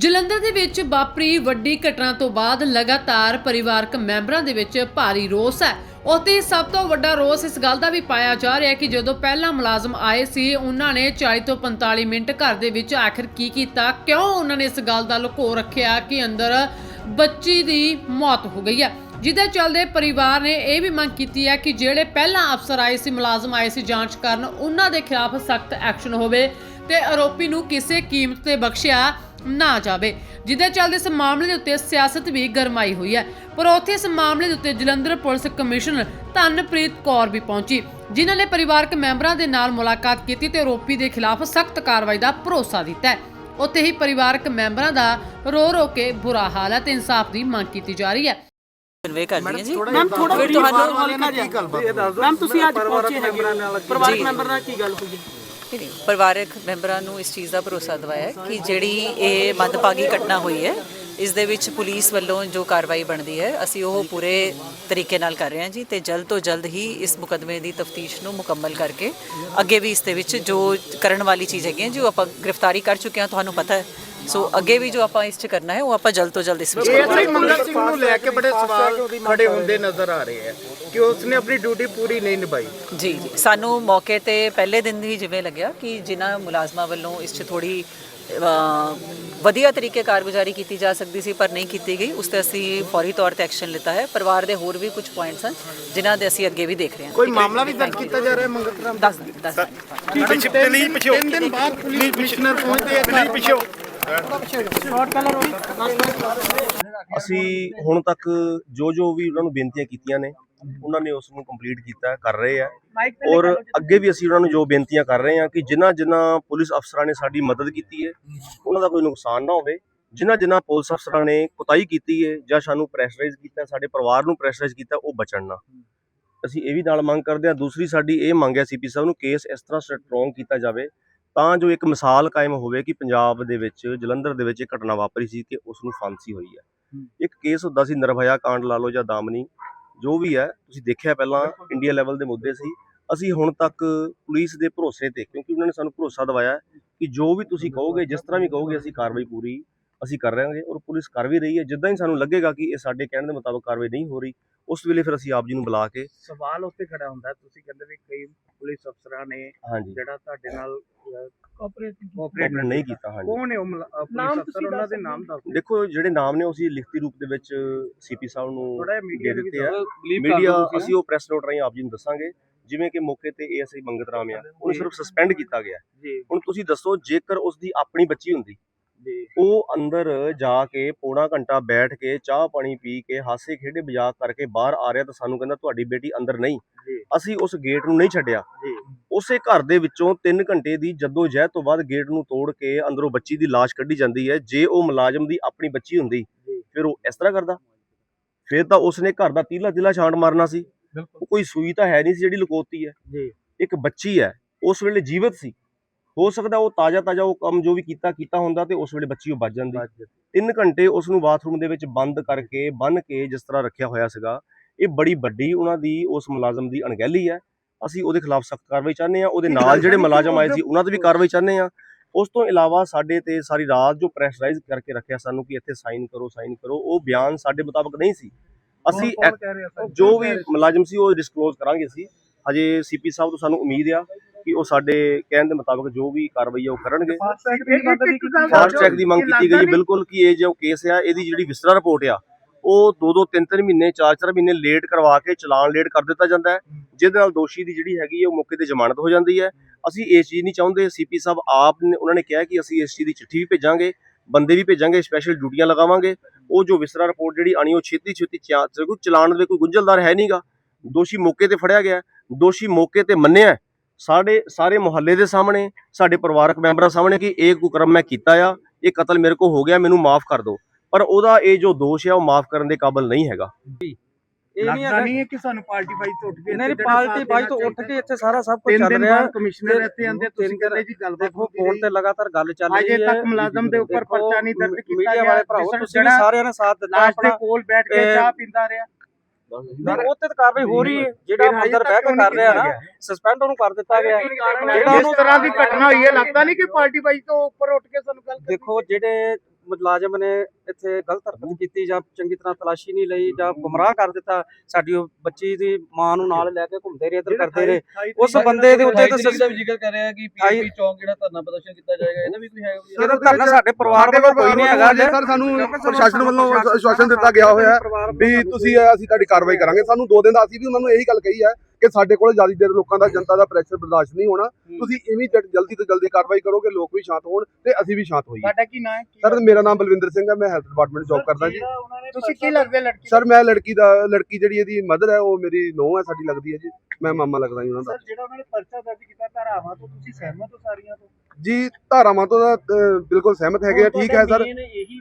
ਜਲੰਧਰ ਦੇ ਵਿੱਚ ਵਾਪਰੀ ਵੱਡੀ ਘਟਨਾ ਤੋਂ ਬਾਅਦ ਲਗਾਤਾਰ ਪਰਿਵਾਰਕ ਮੈਂਬਰਾਂ ਦੇ ਵਿੱਚ ਭਾਰੀ ਰੋਸ ਹੈ। ਉੱਥੇ ਸਭ ਤੋਂ ਵੱਡਾ ਰੋਸ ਇਸ ਗੱਲ ਦਾ ਵੀ ਪਾਇਆ ਜਾ ਰਿਹਾ ਹੈ ਕਿ ਜਦੋਂ ਪਹਿਲਾ ਮੁਲਾਜ਼ਮ ਆਏ ਸੀ, ਉਹਨਾਂ ਨੇ 40 ਤੋਂ 45 ਮਿੰਟ ਘਰ ਦੇ ਵਿੱਚ ਆਖਿਰ ਕੀ ਕੀਤਾ? ਕਿਉਂ ਉਹਨਾਂ ਨੇ ਇਸ ਗੱਲ ਦਾ ਲੁਕੋ ਰੱਖਿਆ ਕਿ ਅੰਦਰ ਬੱਚੀ ਦੀ ਮੌਤ ਹੋ ਗਈ ਹੈ? ਜਿਹਦੇ ਚੱਲਦੇ ਪਰਿਵਾਰ ਨੇ ਇਹ ਵੀ ਮੰਗ ਕੀਤੀ ਹੈ ਕਿ ਜਿਹੜੇ ਪਹਿਲਾਂ ਅਫਸਰ ਆਏ ਸੀ, ਮੁਲਾਜ਼ਮ ਆਏ ਸੀ ਜਾਂਚ ਕਰਨ, ਉਹਨਾਂ ਦੇ ਖਿਲਾਫ ਸਖਤ ਐਕਸ਼ਨ ਹੋਵੇ। ਤੇ ਆਰੋਪੀ ਨੂੰ ਕਿਸੇ ਕੀਮਤ ਤੇ ਬਖਸ਼ਿਆ ਨਾ ਜਾਵੇ ਜਿਹਦੇ ਚੱਲਦੇ ਇਸ ਮਾਮਲੇ ਦੇ ਉੱਤੇ ਸਿਆਸਤ ਵੀ ਗਰਮਾਈ ਹੋਈ ਹੈ। ਪਰ ਉੱਥੇ ਇਸ ਮਾਮਲੇ ਦੇ ਉੱਤੇ ਜਲੰਧਰ ਪੁਲਿਸ ਕਮਿਸ਼ਨਰ ਧਨਪ੍ਰੀਤ ਕੌਰ ਵੀ ਪਹੁੰਚੀ ਜਿਨ੍ਹਾਂ ਨੇ ਪਰਿਵਾਰਕ ਮੈਂਬਰਾਂ ਦੇ ਨਾਲ ਮੁਲਾਕਾਤ ਕੀਤੀ ਤੇ ਆਰੋਪੀ ਦੇ ਖਿਲਾਫ ਸਖਤ ਕਾਰਵਾਈ ਦਾ ਭਰੋਸਾ ਦਿੱਤਾ ਉੱਥੇ ਹੀ ਪਰਿਵਾਰਕ ਮੈਂਬਰਾਂ ਦਾ ਰੋ ਰੋ ਕੇ ਬੁਰਾ ਹਾਲ ਹੈ ਤੇ ਇਨਸਾਫ ਦੀ ਮੰਗ ਕੀਤੀ ਜਾ ਰਹੀ ਹੈ। ਕਨਵੇ ਕਰਦੀ ਹਾਂ ਜੀ। ਮੈਮ ਥੋੜਾ ਫਿਰ ਤੁਹਾਨੂੰ ਮੈਮ ਤੁਸੀਂ ਅੱਜ ਪਹੁੰਚੇ ਹੈਗੇ। ਪਰਿਵਾਰਕ ਮੈਂਬਰ ਨਾਲ ਕੀ ਗੱਲ ਹੋਈ? ਹੈ ਪਰਿਵਾਰਕ ਮੈਂਬਰਾਂ ਨੂੰ ਇਸ ਚੀਜ਼ ਦਾ ਭਰੋਸਾ ਦਿਵਾਇਆ ਕਿ ਜਿਹੜੀ ਇਹ ਮੰਦਭਾਗੀ ਘਟਨਾ ਹੋਈ ਹੈ ਇਸ ਦੇ ਵਿੱਚ ਪੁਲਿਸ ਵੱਲੋਂ ਜੋ ਕਾਰਵਾਈ ਬਣਦੀ ਹੈ ਅਸੀਂ ਉਹ ਪੂਰੇ ਤਰੀਕੇ ਨਾਲ ਕਰ ਰਹੇ ਹਾਂ ਜੀ ਤੇ ਜਲਦ ਤੋਂ ਜਲਦ ਹੀ ਇਸ ਮੁਕਦਮੇ ਦੀ ਤਫਤੀਸ਼ ਨੂੰ ਮੁਕੰਮਲ ਕਰਕੇ ਅੱਗੇ ਵੀ ਇਸ ਦੇ ਵਿੱਚ ਜੋ ਕਰਨ ਵਾਲੀ ਚੀਜ਼ ਹੈਗੀ ਹੈ ਜੋ ਆਪਾਂ ਗ੍ਰਿਫਤਾਰੀ ਕਰ ਚੁੱਕੇ ਹਾਂ ਤੁਹਾਨੂੰ ਪਤਾ ਹੈ ਸੋ ਅੱਗੇ ਵੀ ਜੋ ਆਪਾਂ ਇਸ 'ਚ ਕਰਨਾ ਹੈ ਉਹ ਆਪਾਂ ਜਲਦ ਤੋਂ ਜਲਦ ਇਸ ਵਿੱਚ ਕਰਾਂਗੇ। ਐਸਆਈ ਮੰਗਲ ਸਿੰਘ ਨੂੰ ਲੈ ਕੇ ਬੜੇ ਸਵਾਲ ਖੜੇ ਹੁੰਦੇ ਨਜ਼ਰ ਆ ਰਹੇ ਹੈ ਕਿ ਉਸਨੇ ਆਪਣੀ ਡਿਊਟੀ ਪੂਰੀ ਨਹੀਂ ਨਿਭਾਈ। ਜੀ ਜੀ। ਸਾਨੂੰ ਮੌਕੇ ਤੇ ਪਹਿਲੇ ਦਿਨ ਹੀ ਜਿਵੇਂ ਲੱਗਿਆ ਕਿ ਜਿਨ੍ਹਾਂ ਮੁਲਾਜ਼ਮਾਂ ਵੱਲੋਂ ਇਸ 'ਚ ਥੋੜੀ ਵਧੀਆ ਤਰੀਕੇ ਕਾਰਗੁਜ਼ਾਰੀ ਕੀਤੀ ਜਾ ਸਕਦੀ ਸੀ ਪਰ ਨਹੀਂ ਕੀਤੀ ਗਈ। ਉਸ ਤੇ ਅਸੀਂ ਫੌਰੀ ਤੌਰ ਤੇ ਐਕਸ਼ਨ ਲਿੱਤਾ ਹੈ। ਪਰਿਵਾਰ ਦੇ ਹੋਰ ਵੀ ਕੁਝ ਪੁਆਇੰਟਸ ਹਨ ਜਿਨ੍ਹਾਂ ਦੇ ਅਸੀਂ ਅੱਗੇ ਵੀ ਦੇਖ ਰਹੇ ਹਾਂ। ਕੋਈ ਮਾਮਲਾ ਵੀ ਦਰਜ ਕੀਤਾ ਜਾ ਰਿਹਾ ਹੈ ਮੰਗਲ ਰਾਮ ਦੱਸ ਦੱਸ ਦਿਨ। ਪਿਛਲੇ ਪਿਛੋ ਤਿੰਨ ਦਿਨ ਬਾਅਦ ਪੁਲਿਸ ਕਮਿਸ਼ਨਰ ਪਹੁੰਚਦੇ ਆ ਪਿਛੋ ਅਸੀਂ ਹੁਣ ਤੱਕ ਜੋ ਜੋ ਵੀ ਉਹਨਾਂ ਨੂੰ ਬੇਨਤੀਆਂ ਕੀਤੀਆਂ ਨੇ ਉਹਨਾਂ ਨੇ ਉਸ ਨੂੰ ਕੰਪਲੀਟ ਕੀਤਾ ਕਰ ਰਹੇ ਆ। ਔਰ ਅੱਗੇ ਵੀ ਅਸੀਂ ਉਹਨਾਂ ਨੂੰ ਜੋ ਬੇਨਤੀਆਂ ਕਰ ਰਹੇ ਹਾਂ ਕਿ ਜਿਨ੍ਹਾਂ ਜਿਨ੍ਹਾਂ ਪੁਲਿਸ ਅਫਸਰਾਂ ਨੇ ਸਾਡੀ ਮਦਦ ਕੀਤੀ ਹੈ ਉਹਨਾਂ ਦਾ ਕੋਈ ਨੁਕਸਾਨ ਨਾ ਹੋਵੇ। ਜਿਨ੍ਹਾਂ ਜਿਨ੍ਹਾਂ ਪੁਲਿਸ ਅਫਸਰਾਂ ਨੇ ਕੁਤਾਈ ਕੀਤੀ ਹੈ ਜਾਂ ਸਾਨੂੰ ਪ੍ਰੈਸ਼ਰਾਈਜ਼ ਕੀਤਾ ਸਾਡੇ ਪਰਿਵਾਰ ਨੂੰ ਪ੍ਰੈਸ਼ਰਾਈਜ਼ ਕੀਤਾ ਉਹ ਬਚਣ ਨਾ। ਅਸੀਂ ਇਹ ਵੀ ਨਾਲ ਮੰਗ ਕਰਦੇ ਹਾਂ ਦੂਸਰੀ ਸਾਡੀ ਇਹ ਮੰਗ ਹੈ ਸੀਪੀ ਸਾਹਿਬ ਨੂੰ ਕੇਸ ਇਸ ਤਰ੍ਹਾਂ ਸਟਰੋਂਗ ਕੀਤਾ ਜਾਵੇ ਤਾਂ ਜੋ ਇੱਕ ਮਿਸਾਲ ਕਾਇਮ ਹੋਵੇ ਕਿ ਪੰਜਾਬ ਦੇ ਵਿੱਚ ਜਲੰਧਰ ਦੇ ਵਿੱਚ ਇਹ ਘਟਨਾ ਵਾਪਰੀ ਸੀ ਕਿ ਉਸ ਨੂੰ ਫਾਂਸੀ ਹੋਈ ਹੈ। ਇੱਕ ਕੇਸ ਹੁੰਦਾ ਸੀ ਨਿਰਭਇਆ ਕਾਂਡ ਲਾ ਲਓ ਜਾਂ ਦਾਮਨੀ ਜੋ ਵੀ ਹੈ ਤੁਸੀਂ ਦੇਖਿਆ ਪਹਿਲਾਂ ਇੰਡੀਆ ਲੈਵਲ ਦੇ ਮੁੱਦੇ ਸੀ। ਅਸੀਂ ਹੁਣ ਤੱਕ ਪੁਲਿਸ ਦੇ ਭਰੋਸੇ ਤੇ ਕਿਉਂਕਿ ਉਹਨਾਂ ਨੇ ਸਾਨੂੰ ਭਰੋਸਾ ਦਿਵਾਇਆ ਕਿ ਜੋ ਵੀ ਤੁਸੀਂ ਕਹੋਗੇ ਜਿਸ ਤਰ੍ਹਾਂ ਵੀ ਕਹੋਗੇ ਅਸੀਂ ਕਾਰਵਾਈ ਪੂਰੀ ਅਸੀਂ ਕਰ ਰਹਾਂਗੇ ਔਰ ਪੁਲਿਸ ਕਰ ਵੀ ਰਹੀ ਹੈ। ਜਿੱਦਾਂ ਹੀ ਸਾਨੂੰ ਲੱਗੇਗਾ ਕਿ ਇਹ ਸਾਡੇ ਕਹਿਣ ਦੇ ਮੁਤਾਬਕ ਕਾਰਵਾਈ ਨਹੀਂ ਹੋ ਰਹੀ ਉਸ ਵੇਲੇ ਫਿਰ ਅਸੀਂ ਆਪ ਜੀ ਨੂੰ ਬੁਲਾ ਕੇ ਸਵਾਲ ਉੱਤੇ ਖੜਾ ਹੁੰਦਾ ਤੁਸੀਂ ਕਹਿੰਦੇ ਵੀ ਕਈ ਪੁਲਿਸ ਅਫਸਰਾਂ ਨੇ ਹਾਂਜੀ। ਜਿਹੜਾ ਤੁਹਾਡੇ ਨਾਲ ਕੋਆਪਰੇਟ ਕੋਆਪਰੇਟ ਨਹੀਂ ਕੀਤਾ। ਹਾਂਜੀ। ਕੌਣ ਹੈ ਉਹ ਪੁਲਿਸ ਅਫਸਰ ਉਹਨਾਂ ਦੇ ਨਾਮ ਦੱਸ ਦੇਖੋ ਜਿਹੜੇ ਨਾਮ ਨੇ ਉਹ ਅਸੀਂ ਲਿਖਤੀ ਰੂਪ ਦੇ ਵਿੱਚ ਸੀਪੀ ਸਾਹਿਬ ਨੂੰ ਦੇ ਦਿੱਤੇ ਆ। ਮੀਡੀਆ ਅਸੀਂ ਉਹ ਪ੍ਰੈਸ ਨੋਟ ਰਾਹੀਂ ਆਪ ਜੀ ਨੂੰ ਦੱਸਾਂਗੇ। ਜਿਵੇਂ ਕਿ ਮੌਕੇ ਤੇ ਏਐਸਆਈ ਮੰਗਤ ਰਾਮ ਆ ਉਹਨੂੰ ਸਿਰਫ ਸਸਪੈਂਡ ਕੀਤਾ ਗਿਆ। ਹੁਣ ਤੁਸੀਂ ਦੱਸੋ ਜੇਕਰ ਉਸ ਦੀ ਆਪਣੀ ਬੱਚੀ ਹੁੰਦੀ ਉਹ ਅੰਦਰ ਜਾ ਕੇ ਪੌਣਾ ਘੰਟਾ ਬੈਠ ਕੇ ਚਾਹ ਪਾਣੀ ਪੀ ਕੇ ਹਾਸੇ ਖੇਡੇ ਮਜ਼ਾਕ ਕਰਕੇ ਬਾਹਰ ਆ ਰਿਹਾ ਤਾਂ ਸਾਨੂੰ ਕਹਿੰਦਾ ਤੁਹਾਡੀ ਬੇਟੀ ਅੰਦਰ ਨਹੀਂ। ਅਸੀਂ ਉਸ ਗੇਟ ਨੂੰ ਨਹੀਂ ਛੱਡਿਆ। ਉਸੇ ਘਰ ਦੇ ਵਿੱਚੋਂ 3 ਘੰਟੇ ਦੀ ਜਦੋਂ ਜਹਿਦ ਤੋਂ ਬਾਅਦ ਗੇਟ ਨੂੰ ਤੋੜ ਕੇ ਅੰਦਰੋਂ ਬੱਚੀ ਦੀ ਲਾਸ਼ ਕੱਢੀ ਜਾਂਦੀ ਹੈ। ਜੇ ਉਹ ਮੁਲਾਜ਼ਮ ਦੀ ਆਪਣੀ ਬੱਚੀ ਹੁੰਦੀ। ਫਿਰ ਉਹ ਇਸ ਤਰ੍ਹਾਂ ਕਰਦਾ। ਫਿਰ ਤਾਂ ਉਸਨੇ ਘਰ ਦਾ ਤੀਲਾ ਤੀਲਾ ਛਾਂਟ ਮਾਰਨਾ ਸੀ। ਕੋਈ ਸੂਈ ਤਾਂ ਹੈ ਨਹੀਂ ਸੀ ਜਿਹੜੀ ਲੁਕੋਤੀ ਹੈ। ਇੱਕ ਬੱਚੀ ਹੈ ਉਸ ਵੇਲੇ ਜੀਵਤ ਸੀ। ਹੋ ਸਕਦਾ ਉਹ ਤਾਜ਼ਾ ਤਾਜ਼ਾ ਉਹ ਕੰਮ ਜੋ ਵੀ ਕੀਤਾ ਕੀਤਾ ਹੁੰਦਾ ਤੇ ਉਸ ਵੇਲੇ ਬੱਚੀ ਉਹ ਬਚ ਜਾਂਦੀ। ਤਿੰਨ ਘੰਟੇ ਉਸ ਨੂੰ ਬਾਥਰੂਮ ਦੇ ਵਿੱਚ ਬੰਦ ਕਰਕੇ ਬੰਨ ਕੇ ਜਿਸ ਤਰ੍ਹਾਂ ਰੱਖਿਆ ਹੋਇਆ ਸੀਗਾ ਇਹ ਬੜੀ ਵੱਡੀ ਉਹਨਾਂ ਦੀ ਉਸ ਮੁਲਾਜ਼ਮ ਦੀ ਅਣਗਹਿਲੀ ਹੈ। ਅਸੀਂ ਉਹਦੇ ਖਿਲਾਫ ਸਖਤ ਕਾਰਵਾਈ ਚਾਹੁੰਦੇ ਆ ਉਹਦੇ ਨਾਲ ਜਿਹੜੇ ਮੁਲਾਜ਼ਮ ਆਏ ਸੀ ਉਹਨਾਂ ਤੇ ਵੀ ਕਾਰਵਾਈ ਚਾਹੁੰਦੇ ਆ ਉਸ ਤੋਂ ਇਲਾਵਾ ਸਾਡੇ ਤੇ ਸਾਰੀ ਰਾਤ ਜੋ ਪ੍ਰੈਸ਼ਰਾਈਜ਼ ਕਰਕੇ ਰੱਖਿਆ ਸਾਨੂੰ ਕਿ ਇੱਥੇ ਸਾਈਨ ਕਰੋ ਸਾਈਨ ਕਰੋ ਉਹ ਬਿਆਨ ਸਾਡੇ ਮੁਤਾਬਕ ਨਹੀਂ ਸੀ। ਅਸੀਂ ਜੋ ਵੀ ਮੁਲਾਜ਼ਮ ਸੀ ਉਹ ਡਿਸਕਲੋਜ਼ ਕਰਾਂਗੇ ਅਸੀਂ। ਹਜੇ ਸੀਪੀ ਸਾਹਿਬ ਤੋਂ ਸਾਨੂੰ ਉਮੀਦ ਆ ਕਿ ਉਹ ਸਾਡੇ ਕਹਿਣ ਦੇ ਮੁਤਾਬਕ ਜੋ ਵੀ ਕਾਰਵਾਈ ਆ ਉਹ ਕਰਨਗੇ। ਫਾਸਟ ਟਰੈਕ ਦੀ ਮੰਗ ਕੀਤੀ ਗਈ। ਬਿਲਕੁਲ ਕਿ ਇਹ ਜੋ ਕੇਸ ਆ ਇਹਦੀ ਜਿਹੜੀ ਵਿਸਰਾ ਰਿਪੋਰਟ ਆ ਉਹ ਦੋ ਦੋ ਤਿੰਨ ਤਿੰਨ ਮਹੀਨੇ ਚਾਰ ਚਾਰ ਮਹੀਨੇ ਲੇਟ ਕਰਵਾ ਕੇ ਚਲਾਨ ਲੇਟ ਕਰ ਦਿੱਤਾ ਜਾਂਦਾ ਹੈ। ਜਿਹਦੇ ਨਾਲ ਦੋਸ਼ੀ ਦੀ ਜਿਹੜੀ ਹੈਗੀ ਉਹ ਮੌਕੇ ਤੇ ਜ਼ਮਾਨਤ ਹੋ ਜਾਂਦੀ ਹੈ। ਅਸੀਂ ਇਸ ਚੀਜ਼ ਨਹੀਂ ਚਾਹੁੰਦੇ। ਸੀਪੀ ਸਾਹਿਬ ਆਪ ਨੇ ਉਹਨਾਂ ਨੇ ਕਿਹਾ ਕਿ ਅਸੀਂ ਇਸ ਚੀਜ਼ ਦੀ ਚਿੱਠੀ ਵੀ ਭੇਜਾਂਗੇ ਬੰਦੇ ਵੀ ਭੇਜਾਂਗੇ ਸਪੈਸ਼ਲ ਡਿਊਟੀਆਂ ਲਗਾਵਾਂਗੇ। ਉਹ ਜੋ ਵਿਸਰਾ ਰਿਪੋਰਟ ਜਿਹੜੀ ਆਣੀ ਉਹ ਛੇਤੀ ਛੇਤੀ ਚਾ- ਕੋਈ ਚਲਾਨ ਦੇ ਕੋਈ ਗੁੰਝਲਦਾਰ ਹੈ ਨਹੀਂਗਾ ਦੋਸ਼ੀ ਮੌਕੇ ਤੇ ਫੜਿਆ ਗਿਆ। ਦੋਸ਼ੀ ਮੌਕੇ ਤੇ ਮੰਨਿਆ। ਸਾਡੇ ਸਾਰੇ ਮੁਹੱਲੇ ਦੇ ਸਾਹਮਣੇ ਸਾਡੇ ਪਰਿਵਾਰਕ ਮੈਂਬਰਾਂ ਸਾਹਮਣੇ ਕਿ ਇਹ ਕੁਕਰਮ ਮੈਂ ਕੀਤਾ ਆ ਇਹ ਕਤਲ ਮੇਰੇ ਕੋ ਹੋ ਗਿਆ ਮੈਨੂੰ ਮਾਫ ਕਰ ਦਿਓ। ਪਰ ਉਹਦਾ ਇਹ ਜੋ ਦੋਸ਼ ਹੈ ਉਹ ਮਾਫ ਕਰਨ ਦੇ ਕਾਬਿਲ ਨਹੀਂ ਹੈਗਾ। ਇਹ ਨਹੀਂ ਲੱਗਦਾ ਨਹੀਂ ਹੈ ਕਿ ਸਾਨੂੰ ਪਾਰਟੀ ਬਾਈ ਤੋਂ ਉੱਠ ਕੇ ਨਹੀਂ ਪਾਰਟੀ ਬਾਈ ਤੋਂ ਉੱਠ ਕੇ ਇੱਥੇ ਸਾਰਾ ਸਭ ਕੁਝ ਚੱਲ ਰਿਹਾ। ਬਾਅਦ ਕਮਿਸ਼ਨਰ ਇੱਥੇ ਆਂਦੇ ਤੁਸੀਂ ਕਹਿੰਦੇ ਜੀ ਗੱਲਬਾਤ ਦੇਖੋ ਫੋਨ ਤੇ ਲਗਾਤਾਰ ਗੱਲ ਚੱਲ ਰਹੀ ਅਜੇ ਹੈ। ਤੱਕ ਮੁਲਾਜ਼ਮ ਦੇ ਉੱਪਰ ਪਰਚਾ ਨਹੀਂ ਦਰਜ ਕੀਤਾ ਮੀਡੀਆ ਗਿਆ ਵਾਲੇ ਭਰਾਵੋ ਤੁਸੀਂ ਸਾਰਿਆਂ ਨੇ ਸਾਥ ਦਿੱਤਾ ਆਪਣਾ। ਕੋਲ ਬੈਠ ਕੇ ਚਾਹ ਪੀਂਦਾ ਰਿਹਾ। ਨਹੀਂ, ਉਹ ਤੇ ਤਾਂ ਕਾਰਵਾਈ ਹੋ ਰਹੀ ਹੈ। ਜਿਹੜਾ ਅੰਦਰ ਬਹਿ ਕੇ ਕਰ ਰਿਹਾ ਨਾ ਸਸਪੈਂਡ ਉਹਨੂੰ ਕਰ ਦਿੱਤਾ ਗਿਆ। ਜਿਹੜਾ ਉਹਨੂੰ ਤਰ੍ਹਾਂ ਦੀ ਘਟਨਾ ਹੋਈ ਹੈ ਲੱਗਦਾ ਨਹੀਂ ਕਿ ਪਾਰਟੀ ਬਾਈ ਤੋਂ ਉੱਪਰ ਉੱਠ ਕੇ ਸਾਨੂੰ ਗੱਲ ਦੇਖੋ ਜਿਹੜੇ ਮੁਲਾਜ਼ਮ ਨੇ ਇੱਥੇ ਗਲਤ ਹਰਕਤ ਕੀਤੀ ਜਾਂ ਚੰਗੀ ਤਰ੍ਹਾਂ ਤਲਾਸ਼ੀ ਨਹੀਂ ਲਈ ਜਾਂ ਗੁੰਮਰਾਹ ਕਰ ਦਿੱਤਾ ਸਾਡੀ ਉਹ ਬੱਚੀ ਦੀ ਮਾਂ ਨੂੰ ਨਾਲ ਲੈ ਕੇ ਘੁੰਮਦੇ ਰਹੇ ਇੱਧਰ ਕਰਦੇ ਰਹੇ। ਉਸ ਬੰਦੇ ਦੇ ਉੱਤੇ ਤਾਂ ਵੀ ਜ਼ਿਕਰ ਕਰ ਰਿਹਾ ਕਿ ਪੀਪੀ ਚੌਂਕ ਜਿਹੜਾ ਧਰਨਾ ਪ੍ਰਦਰਸ਼ਨ ਕੀਤਾ ਜਾਏਗਾ ਇਹਦਾ ਵੀ ਕੋਈ ਹੈ ਇਹਦਾ ਧਰਨਾ ਸਾਡੇ ਪਰਿਵਾਰ ਵੱਲੋਂ ਕੋਈ ਨਹੀਂ ਹੈਗਾ ਜੇ ਸਰ ਸਾਨੂੰ ਪ੍ਰਸ਼ਾਸਨ ਵੱਲੋਂ ਆਸ਼ਵਾਸਨ ਦਿੱਤਾ ਗਿਆ ਹੋਇਆ ਹੈ ਵੀ ਤੁਸੀਂ ਅਸੀਂ ਤੁਹਾਡੀ ਕਾਰਵਾਈ ਕਰਾਂਗੇ। ਸਾਨੂੰ ਦੋ ਦਿਨ ਦਾ ਅਸੀਂ ਵੀ ਉਹਨਾਂ ਨੂੰ ਇਹੀ ਗੱਲ ਕਹੀ ਹੈ ਕਿ ਸਾਡੇ ਕੋਲ ਜ਼ਿਆਦਾ ਦੇਰ ਲੋਕਾਂ ਦਾ ਜਨਤਾ ਦਾ ਪ੍ਰੈਸ਼ਰ ਬਰਦਾਸ਼ਤ ਨਹੀਂ ਹੋਣਾ। ਤੁਸੀਂ ਇਵੇਂ ਜਲਦੀ ਤੋਂ ਜਲਦੀ ਕਾਰਵਾਈ ਕਰੋਗੇ ਲੋਕ ਵੀ ਸ਼ਾਂਤ ਹੋਣ ਤੇ ਅਸੀਂ ਵੀ ਸ਼ਾਂਤ ਹੋਈਏ। ਤੁਹਾਡਾ ਕੀ ਨਾਂ ਹੈ? ਸਰ ਮੇਰਾ ਨਾਮ ਬਲਵਿੰਦਰ ਸਿੰਘ ਹੈ ਮੈਂ ਹੈਲਥ ਡਿਪਾਰਟਮੈਂਟ ਜੌਬ ਕਰਦਾ ਜੀ। ਤੁਸੀਂ ਕੀ ਲੱਗਦੇ ਲੜਕੀ ਸਰ ਮੈਂ ਲੜਕੀ ਦਾ ਲੜਕੀ ਜਿਹੜੀ ਇਹਦੀ ਮਦਰ ਹੈ ਉਹ ਮੇਰੀ ਨੂੰਹ ਹੈ ਸਾਡੀ ਲੱਗਦੀ ਹੈ ਜੀ। ਮੈਂ ਮਾਮਾ ਲੱਗਦਾ ਜੀ ਉਹਨਾਂ ਦਾ। ਜਿਹੜਾ ਉਹਨਾਂ ਨੇ ਪਰਚਾ ਦਰਜ ਕੀਤਾ ਧਾਰਾਵਾਂ ਤੋਂ ਤੁਸੀਂ ਸਹਿਮਤ ਹੋ ਸਾਰੀਆਂ ਤੋਂ? ਜੀ ਧਾਰਾਵਾਂ ਤੋਂ ਤਾਂ, ਬਿਲਕੁਲ ਸਹਿਮਤ ਹੈਗੇ ਆ ਠੀਕ ਹੈ ਸਰ।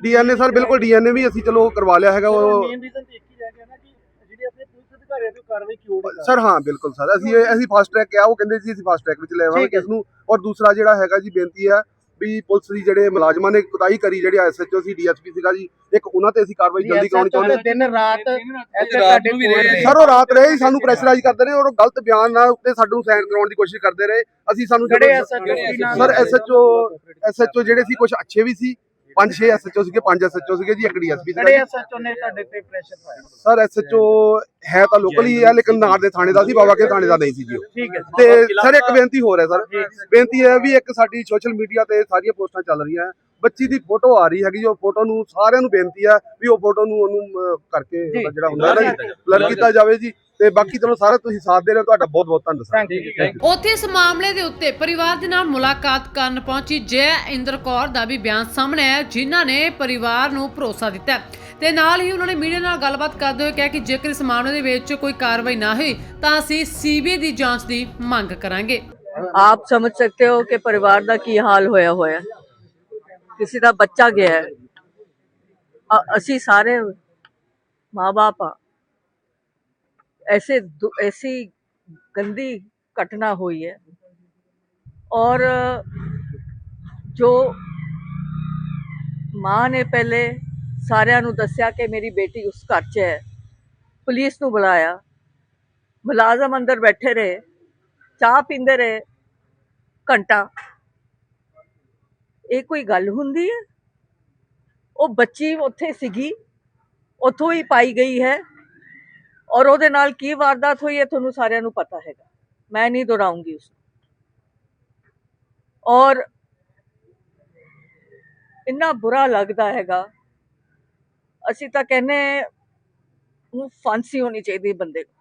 ਡੀਐਨਏ ਸਰ ਬਿਲਕੁਲ ਡੀਐਨਏ ਵੀ ਅਸੀਂ ਚਲੋ ਕਰਵਾ ਲਿਆ ਹੈਗਾ ਉਹ ਮੇਨ ਰੀਜ਼ਨ ਤੇ ਇੱਕ ਹੀ ਰਹਿ ਗਿਆ ਨਾ ਕਿ ਜਿਹੜੇ ਆਪਣੇ ਪੁਲਿਸ ਅਧਿਕਾਰੀਆਂ ਤੇ ਕਾਰਵਾਈ ਕਿਉਂ ਨਹੀਂ ਸਰ ਹਾਂ ਬਿਲਕੁਲ ਸਰ। ਅਸੀਂ ਅਸੀਂ ਫਾਸਟ ਟਰੈਕ ਕਿਹਾ ਉਹ ਕਹਿੰਦੇ ਸੀ ਅਸੀਂ ਫਾਸਟ ਟਰੈਕ ਵਿੱਚ ਠੀਕ ਹੈ। ਕਿਸ ਨੂੰ। ਔਰ ਦੂਸਰਾ ਜਿਹੜਾ ਹੈਗਾ ਜੀ ਬੇਨਤੀ ਹੈ ਵੀ ਪੁਲਿਸ ਦੀ ਜਿਹੜੇ ਮੁਲਾਜ਼ਮਾਂ ਨੇ ਕੁਤਾਈ ਕਰੀ ਜਿਹੜੇ ਐਸਐਚਓ ਸੀ ਡੀਐਸਪੀ ਸੀਗਾ ਜੀ ਇੱਕ ਉਹਨਾਂ ਤੇ ਅਸੀਂ ਕਾਰਵਾਈ ਜਲਦੀ ਕਰਾਉਣੀ ਚਾਹੁੰਦੇ ਹਾਂ ਦਿਨ ਰਾਤ ਇੱਥੇ ਰਹੇ। ਸਰ ਉਹ ਰਾਤ ਰਹੇ ਸਾਨੂੰ ਪ੍ਰੈਸ਼ਰਾਈਜ਼ ਕਰਦੇ ਰਹੇ ਔਰ ਗਲਤ ਬਿਆਨ ਨਾਲ ਉੱਤੇ ਸਾਨੂੰ ਸਾਈਨ ਕਰਾਉਣ ਦੀ ਕੋਸ਼ਿਸ਼ ਕਰਦੇ ਰਹੇ ਅਸੀਂ ਸਾਨੂੰ ਜਿਹੜੇ ਸਰ? ਐਸਐਚਓ ਐਸਐਚਓ ਜਿਹੜੇ ਸੀ ਕੁਝ ਅੱਛੇ ਵੀ ਸੀ ਪੰਜ ਛੇ ਐਸਐਚਓ ਸੀਗੇ ਪੰਜ ਐਸਐਚਓ ਸੀਗੇ ਜੀ ਇੱਕ ਡੀਐਸਪੀ ਕਿਹੜੇ ਐਸਐਚਓ ਨੇ ਤੁਹਾਡੇ ਤੇ ਪ੍ਰੈਸ਼ਰ ਪਾਇਆ? ਸਰ ਐਸਐਚਓ ਹੈ ਤਾਂ ਲੋਕਲ ਹੀ ਹੈ ਲੇਕਿਨ ਨਾਰ ਦੇ ਥਾਣੇ ਦਾ ਸੀ ਬਾਬਾ ਕੇ ਥਾਣੇ ਦਾ ਨਹੀਂ ਸੀ ਜੀ ਉਹ। ਠੀਕ ਹੈ। ਤੇ ਸਰ ਇੱਕ ਬੇਨਤੀ ਹੋਰ ਹੈ ਸਰ। ਬੇਨਤੀ ਹੈ ਵੀ ਇੱਕ ਸਾਡੀ ਸੋਸ਼ਲ ਮੀਡੀਆ ਤੇ ਸਾਰੀਆਂ ਪੋਸਟਾਂ ਚੱਲ ਰਹੀਆਂ ਬੱਚੀ ਦੀ ਫੋਟੋ ਆ ਰਹੀ ਹੈਗੀ ਉਹ ਫੋਟੋ ਨੂੰ ਸਾਰਿਆਂ ਨੂੰ ਬੇਨਤੀ ਹੈ ਵੀ ਉਹ ਫੋਟੋ ਨੂੰ ਉਹਨੂੰ ਕਰਕੇ ਜਿਹੜਾ ਹੁੰਦਾ ਹੈ ਨਾ ਜੀ ਬਲਰ ਕੀਤਾ ਜਾਵੇ ਜੀ। ਤੇ ਬਾਕੀ ਚਲੋ ਸਾਰੇ ਤੁਸੀਂ ਸਾਥ ਦੇ ਰਹੇ ਹੋ ਤੁਹਾਡਾ ਬਹੁਤ ਬਹੁਤ ਧੰਨਵਾਦ ਥੈਂਕ ਯੂ ਉੱਥੇ ਇਸ ਮਾਮਲੇ ਦੇ ਉੱਤੇ ਪਰਿਵਾਰ ਦੇ ਨਾਲ ਮੁਲਾਕਾਤ ਕਰਨ ਪਹੁੰਚੀ ਜੈ ਇੰਦਰ ਕੌਰ ਦਾ ਵੀ ਬਿਆਨ ਸਾਹਮਣੇ ਆਇਆ ਜਿਨ੍ਹਾਂ ਨੇ ਪਰਿਵਾਰ ਨੂੰ ਭਰੋਸਾ ਦਿੱਤਾ। ਤੇ ਨਾਲ ਹੀ ਉਹਨਾਂ ਨੇ ਮੀਡੀਆ ਨਾਲ ਗੱਲਬਾਤ ਕਰਦੇ ਹੋਏ ਕਿਹਾ ਕਿ ਜੇਕਰ ਇਸ ਮਾਮਲੇ ਦੇ ਵਿੱਚ ਕੋਈ ਕਾਰਵਾਈ ਨਾ ਹੋਈ ਤਾਂ ਅਸੀਂ ਸੀਬੀਆਈ ਦੀ ਜਾਂਚ ਦੀ ਮੰਗ ਕਰਾਂਗੇ। ਆਪ ਸਮਝ ਸਕਦੇ ਹੋ ਕਿ ਪਰਿਵਾਰ ਦਾ ਕੀ ਹਾਲ ਹੋਇਆ ਹੋਇਆ ਹੈ। ਕਿਸੇ ਦਾ ਬੱਚਾ ਗਿਆ ਹੈ। ਅਸੀਂ ਸਾਰੇ ਮਾਂ-ਬਾਪ ਆ ऐसे दु- ऐसी गंदी घटना हुई है और ਜੋ ਮਾਂ ਨੇ ਪਹਿਲੇ ਸਾਰਿਆਂ ਨੂੰ ਦੱਸਿਆ ਕਿ ਮੇਰੀ ਬੇਟੀ ਉਸ ਘਰ 'ਚ ਹੈ ਪੁਲਿਸ ਨੂੰ ਬੁਲਾਇਆ ਮੁਲਾਜ਼ਮ ਅੰਦਰ ਬੈਠੇ ਰਹੇ ਚਾਹ ਪੀਂਦੇ ਰਹੇ ਘੰਟਾ ਇਹ ਕੋਈ ਗੱਲ ਹੁੰਦੀ ਹੈ ਉਹ ਬੱਚੀ ਉੱਥੇ ਸੀਗੀ ਉੱਥੋਂ ਹੀ ਪਾਈ ਗਈ ਹੈ ਔਰ ਉਹਦੇ ਨਾਲ ਕੀ ਵਾਰਦਾਤ ਹੋਈ ਹੈ ਤੁਹਾਨੂੰ ਸਾਰਿਆਂ ਨੂੰ ਪਤਾ ਹੈਗਾ। ਮੈਂ ਨਹੀਂ ਦੁਹਰਾਉਂਗੀ ਉਸ ਔਰ ਇੰਨਾ ਬੁਰਾ ਲੱਗਦਾ ਹੈਗਾ। ਅਸੀਂ ਤਾਂ ਕਹਿੰਨੇ ਨੂੰ ਫਾਂਸੀ ਹੋਣੀ ਚਾਹੀਦੀ ਬੰਦੇ ਨੂੰ।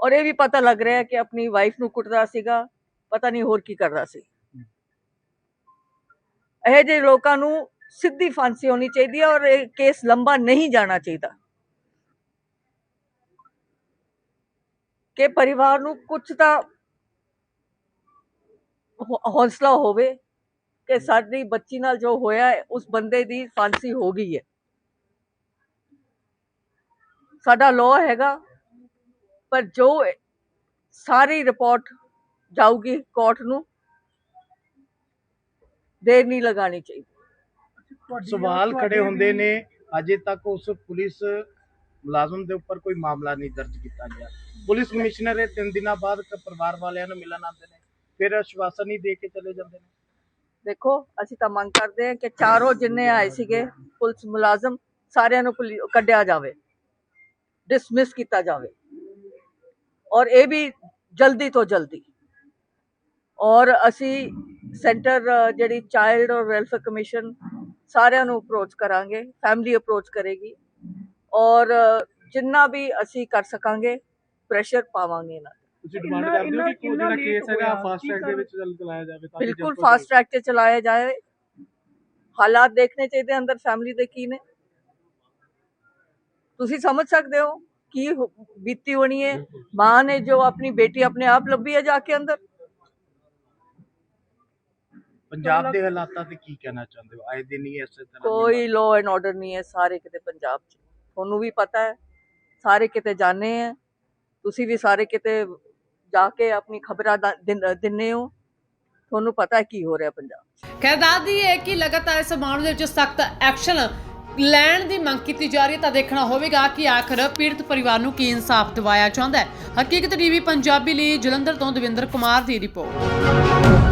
ਔਰ ਇਹ ਵੀ ਪਤਾ ਲੱਗ ਰਿਹਾ ਹੈ ਕਿ ਆਪਣੀ ਵਾਈਫ ਨੂੰ ਕੁੱਟਦਾ ਸੀਗਾ, ਪਤਾ ਨਹੀਂ ਹੋਰ ਕੀ ਕਰਦਾ ਸੀ। ਇਹ ਜਿਹੇ ਲੋਕਾਂ ਨੂੰ ਸਿੱਧੀ ਫਾਂਸੀ ਹੋਣੀ ਚਾਹੀਦੀ ਹੈ ਔਰ ਇਹ ਕੇਸ ਲੰਬਾ ਨਹੀਂ ਜਾਣਾ ਚਾਹੀਦਾ। ਕਿ ਪਰਿਵਾਰ ਨੂੰ ਕੁਝ ਤਾਂ ਹੌਸਲਾ ਹੋਵੇ ਕਿ ਸਾਡੀ ਬੱਚੀ ਨਾਲ ਜੋ ਹੋਇਆ ਹੈ ਉਸ ਬੰਦੇ ਦੀ ਫਾਂਸੀ ਹੋ ਗਈ ਹੈ। ਸਾਡਾ ਲਾਅ ਹੈਗਾ ਪਰ ਜੋ ਸਾਰੀ ਰਿਪੋਰਟ ਜਾਊਗੀ ਕੋਰਟ ਨੂੰ ਦੇਰ ਨਹੀਂ ਲਗਾਣੀ ਚਾਹੀਦੀ। ਸਵਾਲ ਖੜੇ ਹੁੰਦੇ ਨੇ ਅਜੇ ਤੱਕ ਉਸ ਪੁਲਿਸ ਮੁਲਾਜ਼ਮ ਦੇ ਉੱਪਰ ਕੋਈ ਮਾਮਲਾ ਨਹੀਂ ਦਰਜ ਕੀਤਾ ਗਿਆ। ਪੁਲਿਸ ਕਮਿਸ਼ਨਰ ਇਹ ਤਿੰਨ ਦਿਨਾਂ ਬਾਅਦ ਕ- ਪਰਿਵਾਰ ਵਾਲਿਆਂ ਨੂੰ ਮਿਲਣ ਆਉਂਦੇ ਨੇ, ਫਿਰ ਆਸ਼ਵਾਸਨ ਹੀ ਦੇ ਕੇ ਚਲੇ ਜਾਂਦੇ ਨੇ। ਦੇਖੋ, ਅਸੀਂ ਤਾਂ ਮੰਗ ਕਰਦੇ ਹਾਂ ਕਿ ਚਾਰੋਂ ਜਿੰਨੇ ਆਏ ਸੀਗੇ, ਪੁਲਿਸ ਮੁਲਾਜ਼ਮ ਸਾਰਿਆਂ ਨੂੰ ਪੁਲਿ- ਕੱਢਿਆ ਜਾਵੇ ਡਿਸਮਿਸ ਕੀਤਾ ਜਾਵੇ। ਔਰ ਇਹ ਵੀ ਜਲਦੀ ਤੋਂ ਜਲਦੀ। ਔਰ ਅਸੀਂ ਸੈਂਟਰ, ਜਿਹੜੀ ਚਾਈਲਡ ਔਰ ਵੈਲਫੇਅਰ ਕਮਿਸ਼ਨ, ਸਾਰਿਆਂ ਨੂੰ ਅਪਰੋਚ ਕਰਾਂਗੇ ਫੈਮਿਲੀ ਅਪਰੋਚ ਕਰੇਗੀ। ਔਰ ਜਿੰਨਾ ਵੀ ਅਸੀਂ ਕਰ ਸਕਾਂਗੇ ਪ੍ਰੈਸ਼ਰ ਪਾਵਾਂਗੇ ਇਹਨਾਂ ਤੇ। ਤੁਸੀਂ ਡਿਮਾਂਡ ਕਰਦੇ ਹੋ ਕਿ ਕੋਈ ਜਿਹੜਾ ਕੇਸ ਹੈਗਾ ਫਾਸਟ ਟਰੈਕ ਦੇ ਵਿੱਚ ਚੱਲ ਚਲਾਇਆ ਜਾਵੇ ਤਾਂ ਕਿ ਬਿਲਕੁਲ ਜਲਦ ਤੋਂ ਫਾਸਟ ਟਰੈਕ ਤੇ ਚਲਾਇਆ ਜਾਏ ਹਾਲਾਤ ਦੇਖਣੇ ਚਾਹੀਦੇ ਅੰਦਰ ਫੈਮਿਲੀ ਦੇ ਕੀ ਨੇ ਤੁਸੀਂ ਸਮਝ ਸਕਦੇ ਹੋ ਕੀ ਹੋ- ਬੀਤੀ ਹੋਣੀ ਹੈ ਮਾਂ ਨੇ ਜੋ ਆਪਣੀ ਬੇਟੀ ਆਪਣੇ ਆਪ ਲੱਭੀ ਹੈ ਜਾ ਕੇ ਅੰਦਰ ਪੰਜਾਬ ਦੇ ਹਾਲਾਤਾਂ ਤੇ ਕੀ ਕਹਿਣਾ ਚਾਹੁੰਦੇ ਹੋ ਆਏ ਦਿਨ ਹੀ ਇਸੇ ਤਰ੍ਹਾਂ ਦੀ ਕੋਈ ਲਾਅ ਐਂਡ ਆਰਡਰ ਨਹੀਂ ਹੈ ਸਾਰੇ ਕਿਤੇ ਪੰਜਾਬ 'ਚ ਤੁਹਾਨੂੰ ਵੀ ਪਤਾ ਹੈ ਸਾਰੇ ਕਿਤੇ ਜਾਣੇ ਹੈ ਤੁਸੀਂ ਵੀ ਸਾਰੇ ਕਿਤੇ ਜਾ ਕੇ ਆਪਣੀ ਖਬਰਾਂ ਦਾ- ਹੋ। ਤੁਹਾਨੂੰ ਪਤਾ ਹੈ ਕੀ ਹੋ ਰਿਹਾ ਪੰਜਾਬ ਖੈਰ ਦੱਸਦੀ ਹੈ ਕਿ ਲਗਾਤਾਰ ਇਸ ਮਾਮਲੇ ਦੇ ਵਿੱਚ ਸਖਤ ਐਕਸ਼ਨ ਲੈਣ ਦੀ ਮੰਗ ਕੀਤੀ ਜਾ ਰਹੀ ਹੈ, ਤਾਂ ਦੇਖਣਾ ਹੋਵੇਗਾ ਕਿ ਆਖਰ ਪੀੜਤ ਪਰਿਵਾਰ ਨੂੰ ਕੀ ਇਨਸਾਫ ਦਿਵਾਇਆ ਚਾਹੁੰਦਾ ਹੈ। ਹਕੀਕਤ ਟੀਵੀ ਪੰਜਾਬੀ ਲਈ ਜਲੰਧਰ ਤੋਂ ਦਵਿੰਦਰ ਕੁਮਾਰ ਦੀ ਰਿਪੋਰਟ।